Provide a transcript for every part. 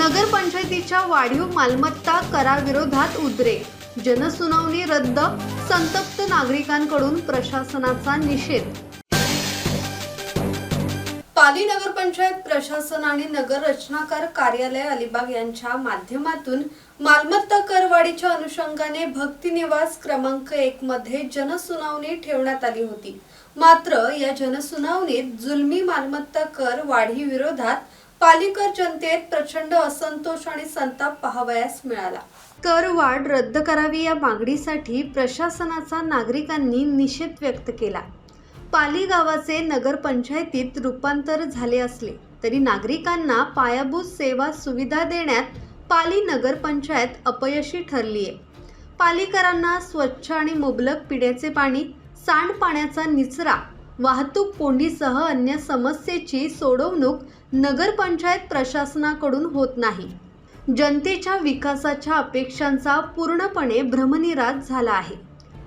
नगरपंचायतीच्या वाढीव मालमत्ता कराविरोधात उद्रे जनसुनावणी रद्द संतप्त नागरिकांकडून प्रशासनाचा निषेध. पाली नगरपंचायत प्रशासन आणि नगर रचनाकार कार्यालय अलिबाग यांच्या माध्यमातून मालमत्ता करवाढीच्या अनुषंगाने भक्तिनिवास क्रमांक एक मध्ये जनसुनावणी ठेवण्यात आली होती. मात्र या जनसुनावणीत जुलमी मालमत्ता कर वाढी विरोधात पालिकर जनतेत प्रचंड असंतोष आणि संताप पाहावयास मिळाला. करवाढ रद्द करावी या मागणीसाठी प्रशासनाचा नागरिकांनी निषेध व्यक्त केला. पाली गावाचे नगरपंचायतीत रूपांतर झाले असले तरी नागरिकांना पायाभूत सेवा सुविधा देण्यात पाली नगरपंचायत अपयशी ठरली आहे पालीकरांना स्वच्छ आणि मुबलक पिण्याचे पाणी सांडपाण्याचा निचरा वाहतूक कोंडीसह अन्य समस्येची सोडवणूक नगरपंचायत प्रशासनाकडून होत नाही. जनतेच्या विकासाच्या अपेक्षांचा पूर्णपणे भ्रमनिरास झाला आहे.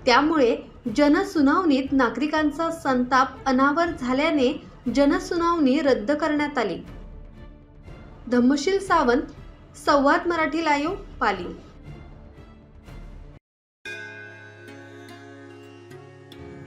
त्यामुळे जनसुनावणीत नागरिकांचा संताप अनावर झाल्याने जनसुनावणी रद्द करण्यात आली. धम्मशील सावंत संवाद मराठी लाईव्ह पाली.